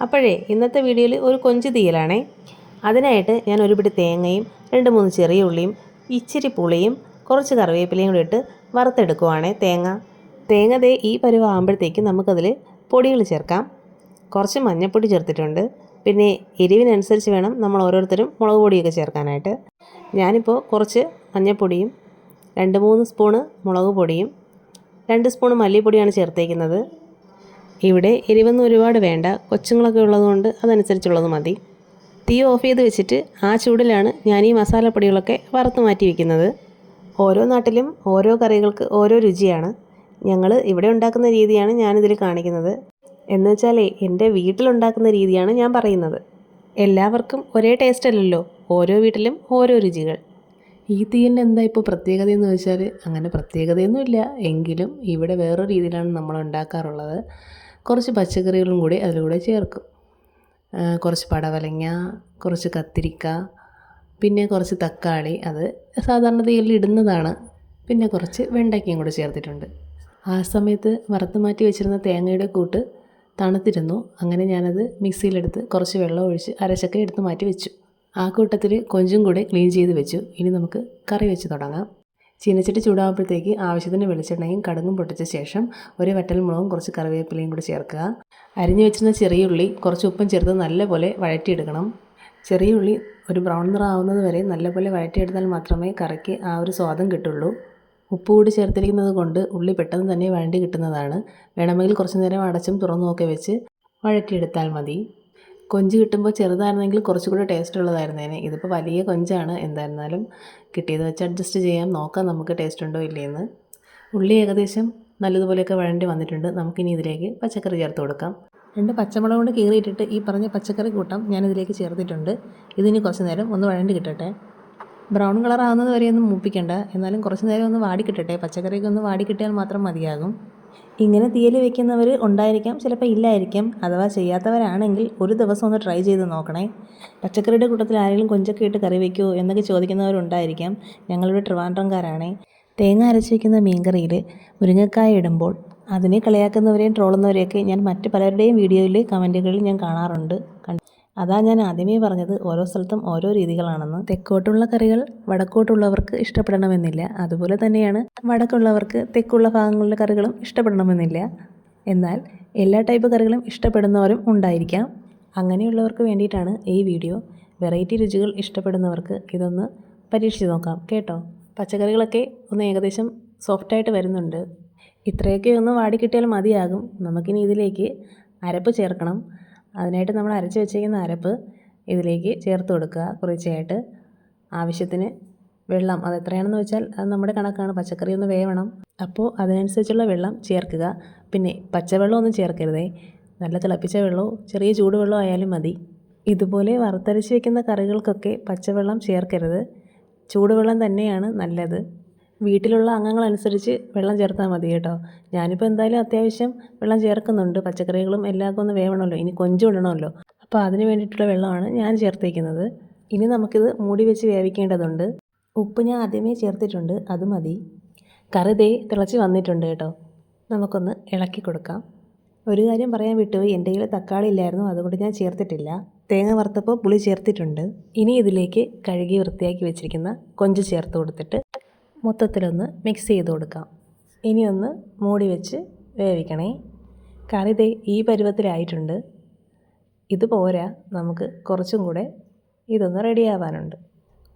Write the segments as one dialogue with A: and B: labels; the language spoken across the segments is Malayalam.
A: അപ്പോഴേ ഇന്നത്തെ വീഡിയോയിൽ ഒരു കൊഞ്ച് തീയലാണേ. അതിനായിട്ട് ഞാൻ ഒരു പിടി തേങ്ങയും രണ്ട് മൂന്ന് ചെറിയ ഉള്ളിയും ഇച്ചിരി പുളിയും കുറച്ച് കറിവേപ്പിലയും കൂടി ഇട്ട് വറുത്തെടുക്കുവാണേ തേങ്ങ. തേങ്ങ ദേ ഈ പരുവാകുമ്പോഴത്തേക്ക് നമുക്കതിൽ പൊടികൾ ചേർക്കാം. കുറച്ച് മഞ്ഞൾപ്പൊടി ചേർത്തിട്ടുണ്ട്. പിന്നെ എരിവിനനുസരിച്ച് വേണം നമ്മൾ ഓരോരുത്തരും മുളക് പൊടിയൊക്കെ ചേർക്കാനായിട്ട്. ഞാനിപ്പോൾ കുറച്ച് മഞ്ഞൾപ്പൊടിയും രണ്ട് മൂന്ന് സ്പൂണ് മുളക് പൊടിയും രണ്ട് സ്പൂൺ മല്ലിപ്പൊടിയാണ് ചേർത്തേക്കുന്നത്. ഇവിടെ എരിവൊന്നും ഒരുപാട് വേണ്ട. കൊച്ചുങ്ങളൊക്കെ ഉള്ളതുകൊണ്ട് അതനുസരിച്ചുള്ളത് മതി. തീ ഓഫ് ചെയ്ത് വെച്ചിട്ട് ആ ചൂടിലാണ് ഞാൻ ഈ മസാലപ്പൊടികളൊക്കെ വറുത്ത് മാറ്റി വെക്കുന്നത് ഓരോ നാട്ടിലും ഓരോ കറികൾക്ക് ഓരോ രുചിയാണ്. ഞങ്ങൾ ഇവിടെ ഉണ്ടാക്കുന്ന രീതിയാണ് ഞാനിതിൽ കാണിക്കുന്നത്. എന്ന് വെച്ചാലേ എന്റെ വീട്ടിലുണ്ടാക്കുന്ന രീതിയാണ് ഞാൻ പറയുന്നത്. എല്ലാവർക്കും ഒരേ ടേസ്റ്റ് അല്ലല്ലോ ഓരോ വീട്ടിലും ഓരോ രുചികൾ. ഈ തീയിന്റെ എന്താ ഇപ്പോൾ പ്രത്യേകത എന്ന് വെച്ചാൽ അങ്ങനെ പ്രത്യേകതയൊന്നുമില്ല. എങ്കിലും ഇവിടെ വേറൊരു രീതിയിലാണ് നമ്മൾ ഉണ്ടാക്കാറുള്ളത്. കുറച്ച് പച്ചക്കറികളും കൂടി അതിലൂടെ ചേർക്കും. കുറച്ച് പടവലങ്ങ കുറച്ച് കത്തിരിക്ക പിന്നെ കുറച്ച് തക്കാളി. അത് സാധാരണ തീയിൽ ഇടുന്നതാണ്. പിന്നെ കുറച്ച് വെണ്ടയ്ക്കയും കൂടെ ചേർത്തിട്ടുണ്ട്. ആ സമയത്ത് വറുത്ത് മാറ്റി വെച്ചിരുന്ന തേങ്ങയുടെ കൂട്ട് തണുത്തിരുന്നു. അങ്ങനെ ഞാനത് മിക്സിയിലെടുത്ത് കുറച്ച് വെള്ളം ഒഴിച്ച് അരച്ചൊക്കെ എടുത്ത് മാറ്റി വെച്ചു. ആ കൂട്ടത്തിൽ കൊഞ്ചും കൂടെ ക്ലീൻ ചെയ്ത് വെച്ചു. ഇനി നമുക്ക് കറി വെച്ച് തുടങ്ങാം. ചീനച്ചട്ടി ചൂടാകുമ്പോഴത്തേക്ക് ആവശ്യത്തിന് വെളിച്ചെണ്ണയും കടുകും പൊട്ടിച്ച ശേഷം ഒരു വറ്റൽമുളകും കുറച്ച് കറിവേപ്പിലയും കൂടി ചേർക്കുക. അരിഞ്ഞു വെച്ചിരുന്ന ചെറിയ ഉള്ളി കുറച്ച് ഉപ്പും ചേർത്ത് നല്ലപോലെ വഴറ്റിയെടുക്കണം. ചെറിയ ഉള്ളി ഒരു ബ്രൗൺ നിറാവുന്നത് വരെ നല്ലപോലെ വഴറ്റിയെടുത്താൽ മാത്രമേ കറിക്ക് ആ ഒരു സ്വാദം കിട്ടുള്ളൂ. ഉപ്പ് കൂടി ചേർത്തിരിക്കുന്നത് കൊണ്ട് ഉള്ളി പെട്ടെന്ന് തന്നെ വഴണ്ടി കിട്ടുന്നതാണ്. വേണമെങ്കിൽ കുറച്ച് നേരം അടച്ചും തുറന്നുമൊക്കെ വെച്ച് വഴറ്റിയെടുത്താൽ മതി. കൊഞ്ച് കിട്ടുമ്പോൾ ചെറുതായിരുന്നെങ്കിൽ കുറച്ചുകൂടി ടേസ്റ്റ് ഉള്ളതായിരുന്നേനെ. ഇതിപ്പോൾ വലിയ കൊഞ്ചാണ്. എന്തായിരുന്നാലും കിട്ടിയത് വെച്ച് അഡ്ജസ്റ്റ് ചെയ്യാം. നോക്കാം നമുക്ക് ടേസ്റ്റ് ഉണ്ടോ ഇല്ലയെന്ന് ഉള്ളി ഏകദേശം നല്ലതുപോലെയൊക്കെ വഴണ്ടി വന്നിട്ടുണ്ട്. നമുക്കിനി ഇതിലേക്ക് പച്ചക്കറി ചേർത്ത് കൊടുക്കാം. രണ്ട് പച്ചമുളക് കൊണ്ട് കീറിയിട്ടിട്ട് ഈ പറഞ്ഞ പച്ചക്കറി കൂട്ടം ഞാൻ ഇതിലേക്ക് ചേർത്തിട്ടുണ്ട്. ഇതിനി കുറച്ച് നേരം ഒന്ന് വഴണ്ടി കിട്ടട്ടെ. ബ്രൗൺ കളർ ആവുന്നത് വരെ ഒന്നും മൂപ്പിക്കണ്ട. എന്നാലും കുറച്ച് നേരം ഒന്ന് വാടി കിട്ടട്ടെ. പച്ചക്കറിയൊക്കെ ഒന്ന് വാടി കിട്ടിയാൽ മാത്രം മതിയാകും. ഇങ്ങനെ തീയൽ വെക്കുന്നവർ ഉണ്ടായിരിക്കാം ചിലപ്പോൾ ഇല്ലായിരിക്കാം. അഥവാ ചെയ്യാത്തവരാണെങ്കിൽ ഒരു ദിവസം ഒന്ന് ട്രൈ ചെയ്ത് നോക്കണേ. പച്ചക്കറിയുടെ കൂട്ടത്തിൽ ആരെങ്കിലും കൊഞ്ചൊക്കെ ഇട്ട് കറി വയ്ക്കുമോ എന്നൊക്കെ ചോദിക്കുന്നവരുണ്ടായിരിക്കാം. ഞങ്ങളുടെ ട്രിവാൻഡ്രംകാരാണേ. തേങ്ങ അരച്ച് വയ്ക്കുന്ന മീൻകറിയിൽ മുരിങ്ങക്കായ ഇടുമ്പോൾ അതിനെ കളിയാക്കുന്നവരെയും ട്രോളുന്നവരെയൊക്കെ ഞാൻ മറ്റ് പലരുടെയും വീഡിയോയിൽ കമന്റുകളിൽ ഞാൻ കാണാറുണ്ട്. അതാ ഞാൻ ആദ്യമേ പറഞ്ഞത് ഓരോ സ്ഥലത്തും ഓരോ രീതികളാണെന്ന്. തെക്കോട്ടുള്ള കറികൾ വടക്കോട്ടുള്ളവർക്ക് ഇഷ്ടപ്പെടണമെന്നില്ല. അതുപോലെ തന്നെയാണ് വടക്കുള്ളവർക്ക് തെക്കുള്ള ഭാഗങ്ങളിലെ കറികളും ഇഷ്ടപ്പെടണമെന്നില്ല. എന്നാൽ എല്ലാ ടൈപ്പ് കറികളും ഇഷ്ടപ്പെടുന്നവരും ഉണ്ടായിരിക്കാം. അങ്ങനെയുള്ളവർക്ക് വേണ്ടിയിട്ടാണ് ഈ വീഡിയോ. വെറൈറ്റി രുചികൾ ഇഷ്ടപ്പെടുന്നവർക്ക് ഇതൊന്ന് പരീക്ഷിച്ച് നോക്കാം കേട്ടോ? പച്ചക്കറികളൊക്കെ ഒന്ന് ഏകദേശം സോഫ്റ്റായിട്ട് വരുന്നുണ്ട്. ഇത്രയൊക്കെ ഒന്ന് വാടിക്കിട്ടിയാൽ മതിയാകും. നമുക്കിനി ഇതിലേക്ക് അരപ്പ് ചേർക്കണം. അതിനായിട്ട് നമ്മൾ അരച്ച് വെച്ചേക്കുന്ന അരപ്പ് ഇതിലേക്ക് ചേർത്ത് കൊടുക്കുക കുറച്ചായിട്ട്. ആവശ്യത്തിന് വെള്ളം അത് എത്രയാണെന്ന് വെച്ചാൽ അത് നമ്മുടെ കണക്കാണ്. പച്ചക്കറി ഒന്ന് വേവണം. അപ്പോൾ അതിനനുസരിച്ചുള്ള വെള്ളം ചേർക്കുക. പിന്നെ പച്ചവെള്ളം ഒന്നും ചേർക്കരുതേ. നല്ല തിളപ്പിച്ച വെള്ളമോ ചെറിയ ചൂടുവെള്ളമോ ആയാലും മതി. ഇതുപോലെ വറുത്തരച്ച് വെക്കുന്ന കറികൾക്കൊക്കെ പച്ചവെള്ളം ചേർക്കരുത്. ചൂടുവെള്ളം തന്നെയാണ് നല്ലത്. വീട്ടിലുള്ള അംഗങ്ങളനുസരിച്ച് വെള്ളം ചേർത്താൽ മതി കേട്ടോ. ഞാനിപ്പോൾ എന്തായാലും അത്യാവശ്യം വെള്ളം ചേർക്കുന്നുണ്ട്. പച്ചക്കറികളും എല്ലാവർക്കും ഒന്ന് വേവണമല്ലോ. ഇനി കൊഞ്ചും ഇടണമല്ലോ അപ്പോൾ അതിന് വേണ്ടിയിട്ടുള്ള വെള്ളമാണ് ഞാൻ ചേർത്തേക്കുന്നത്. ഇനി നമുക്കിത് മൂടി വെച്ച് വേവിക്കേണ്ടതുണ്ട്. ഉപ്പ് ഞാൻ ആദ്യമേ ചേർത്തിട്ടുണ്ട്. അത് മതി. കറി ദേ തിളച്ച് വന്നിട്ടുണ്ട് കേട്ടോ. നമുക്കൊന്ന് ഇളക്കി കൊടുക്കാം. ഒരു കാര്യം പറയാൻ വിട്ടുപോയി. എന്റെ കയ്യിൽ തക്കാളി ഇല്ലായിരുന്നു. അതുകൊണ്ട് ഞാൻ ചേർത്തിട്ടില്ല. തേങ്ങ വറുത്തപ്പോൾ പുളി ചേർത്തിട്ടുണ്ട്. ഇനി ഇതിലേക്ക് കഴുകി വൃത്തിയാക്കി വെച്ചിരിക്കുന്ന കൊഞ്ച് ചേർത്ത് കൊടുത്തിട്ട് മൊത്തത്തിലൊന്ന് മിക്സ് ചെയ്ത് കൊടുക്കാം. ഇനി ഒന്ന് മൂടി വെച്ച് വേവിക്കണേ. കറി ദേ ഈ പരുവത്തിലായിട്ടുണ്ട്. ഇത് പോരാ നമുക്ക് കുറച്ചും കൂടെ ഇതൊന്ന് റെഡിയാവാനുണ്ട്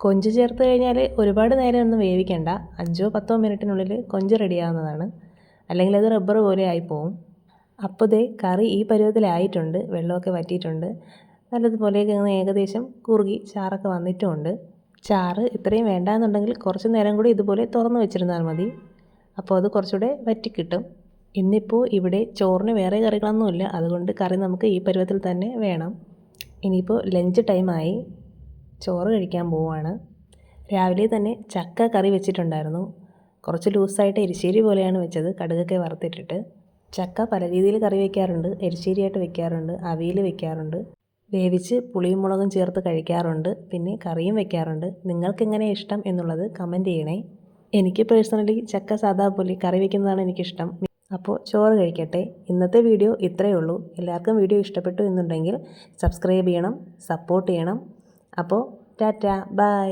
A: കൊഞ്ച് ചേർത്ത് കഴിഞ്ഞാൽ ഒരുപാട് നേരം ഒന്നും വേവിക്കേണ്ട. അഞ്ചോ പത്തോ മിനിറ്റിനുള്ളിൽ കൊഞ്ച് റെഡിയാവുന്നതാണ് അല്ലെങ്കിൽ അത് റബ്ബർ പോലെ ആയിപ്പോവും. അപ്പോൾ ദേ കറി ഈ പരുവത്തിലായിട്ടുണ്ട്. വെള്ളമൊക്കെ വറ്റിയിട്ടുണ്ട്. നല്ലതുപോലെയൊക്കെ ഏകദേശം കുറുകി ചാറൊക്കെ വന്നിട്ടുമുണ്ട്. ചാറ് ഇത്രയും വേണ്ടാന്നുണ്ടെങ്കിൽ കുറച്ച് നേരം കൂടി ഇതുപോലെ തുറന്ന് വെച്ചിരുന്നാൽ മതി. അപ്പോൾ അത് കുറച്ചുകൂടെ വറ്റിക്കിട്ടും. ഇന്നിപ്പോൾ ഇവിടെ ചോറിന് വേറെ കറികളൊന്നുമില്ല. അതുകൊണ്ട് കറി നമുക്ക് ഈ പരുവത്തിൽ തന്നെ വേണം. ഇനിയിപ്പോൾ ലഞ്ച് ടൈമായി ചോറ് കഴിക്കാൻ പോവുകയാണ്. രാവിലെ തന്നെ ചക്ക കറി വെച്ചിട്ടുണ്ടായിരുന്നു. കുറച്ച് ലൂസായിട്ട് എരിശ്ശേരി പോലെയാണ് വെച്ചത് കടുകൊക്കെ വറുത്തിട്ടിട്ട്. ചക്ക പല രീതിയിൽ കറി വയ്ക്കാറുണ്ട് എരിശ്ശേരിയായിട്ട് വെക്കാറുണ്ട് അവിയൽ വെക്കാറുണ്ട്. വേവിച്ച് പുളിയും മുളകും ചേർത്ത് കഴിക്കാറുണ്ട് പിന്നെ കറിയും വെക്കാറുണ്ട്. നിങ്ങൾക്ക് എങ്ങനെ ഇഷ്ടം എന്നുള്ളത് കമന്റ് ചെയ്യണേ. എനിക്ക് പേഴ്സണലി ചക്ക സാധാ പുലി കറി വെക്കുന്നതാണ് എനിക്കിഷ്ടം. അപ്പോൾ ചോറ് കഴിക്കട്ടെ. ഇന്നത്തെ വീഡിയോ ഇത്രയേ ഉള്ളൂ. എല്ലാവർക്കും വീഡിയോ ഇഷ്ടപ്പെട്ടു എന്നുണ്ടെങ്കിൽ സബ്സ്ക്രൈബ് ചെയ്യണം സപ്പോർട്ട് ചെയ്യണം. അപ്പോൾ ടാറ്റ ബൈ